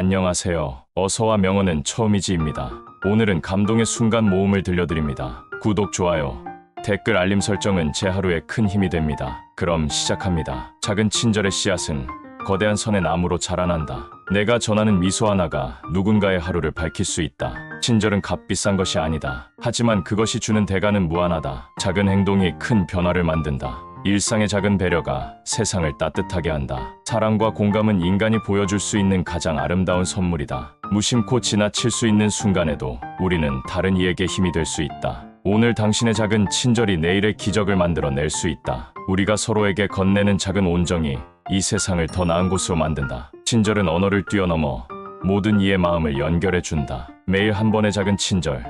안녕하세요. 어서와 명언은 처음이지입니다. 오늘은 감동의 순간 모음을 들려드립니다. 구독, 좋아요, 댓글 알림 설정은 제 하루에 큰 힘이 됩니다. 그럼 시작합니다. 작은 친절의 씨앗은 거대한 선의 나무로 자라난다. 내가 전하는 미소 하나가 누군가의 하루를 밝힐 수 있다. 친절은 값비싼 것이 아니다. 하지만 그것이 주는 대가는 무한하다. 작은 행동이 큰 변화를 만든다. 일상의 작은 배려가 세상을 따뜻하게 한다. 사랑과 공감은 인간이 보여줄 수 있는 가장 아름다운 선물이다. 무심코 지나칠 수 있는 순간에도 우리는 다른 이에게 힘이 될 수 있다. 오늘 당신의 작은 친절이 내일의 기적을 만들어낼 수 있다. 우리가 서로에게 건네는 작은 온정이 이 세상을 더 나은 곳으로 만든다. 친절은 언어를 뛰어넘어 모든 이의 마음을 연결해 준다. 매일 한 번의 작은 친절.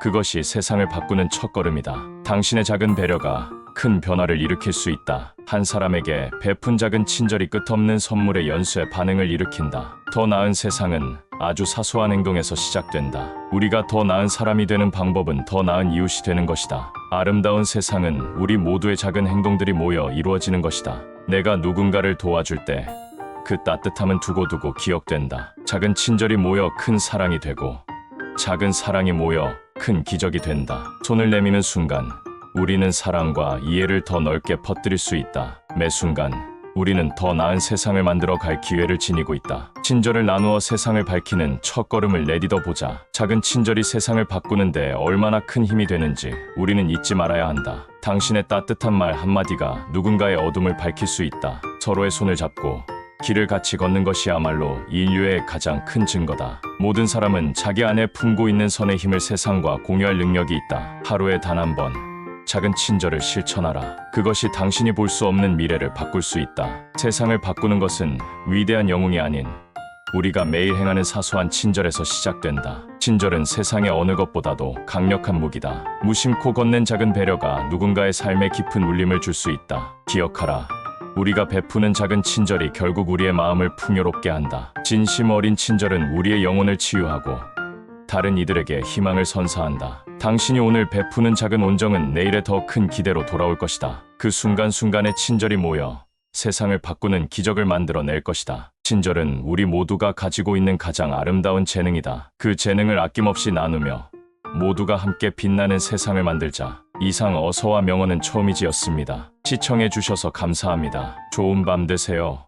그것이 세상을 바꾸는 첫걸음이다. 당신의 작은 배려가 큰 변화를 일으킬 수 있다. 한 사람에게 베푼 작은 친절이 끝없는 선물의 연수에 반응을 일으킨다. 더 나은 세상은 아주 사소한 행동에서 시작된다. 우리가 더 나은 사람이 되는 방법은 더 나은 이웃이 되는 것이다. 아름다운 세상은 우리 모두의 작은 행동들이 모여 이루어지는 것이다. 내가 누군가를 도와줄 때 그 따뜻함은 두고두고 기억된다. 작은 친절이 모여 큰 사랑이 되고 작은 사랑이 모여 큰 기적이 된다. 손을 내미는 순간 우리는 사랑과 이해를 더 넓게 퍼뜨릴 수 있다. 매 순간 우리는 더 나은 세상을 만들어 갈 기회를 지니고 있다. 친절을 나누어 세상을 밝히는 첫 걸음을 내디뎌 보자. 작은 친절이 세상을 바꾸는데 얼마나 큰 힘이 되는지 우리는 잊지 말아야 한다. 당신의 따뜻한 말 한마디가 누군가의 어둠을 밝힐 수 있다. 서로의 손을 잡고 길을 같이 걷는 것이야말로 인류의 가장 큰 증거다. 모든 사람은 자기 안에 품고 있는 선의 힘을 세상과 공유할 능력이 있다. 하루에 단 한 번. 작은 친절을 실천하라. 그것이 당신이 볼 수 없는 미래를 바꿀 수 있다. 세상을 바꾸는 것은 위대한 영웅이 아닌 우리가 매일 행하는 사소한 친절에서 시작된다. 친절은 세상의 어느 것보다도 강력한 무기다. 무심코 건넨 작은 배려가 누군가의 삶에 깊은 울림을 줄 수 있다. 기억하라. 우리가 베푸는 작은 친절이 결국 우리의 마음을 풍요롭게 한다. 진심 어린 친절은 우리의 영혼을 치유하고 다른 이들에게 희망을 선사한다. 당신이 오늘 베푸는 작은 온정은 내일의 더 큰 기대로 돌아올 것이다. 그 순간순간의 친절이 모여 세상을 바꾸는 기적을 만들어낼 것이다. 친절은 우리 모두가 가지고 있는 가장 아름다운 재능이다. 그 재능을 아낌없이 나누며 모두가 함께 빛나는 세상을 만들자. 이상 어서와 명언은 처음이지였습니다. 시청해 주셔서 감사합니다. 좋은 밤 되세요.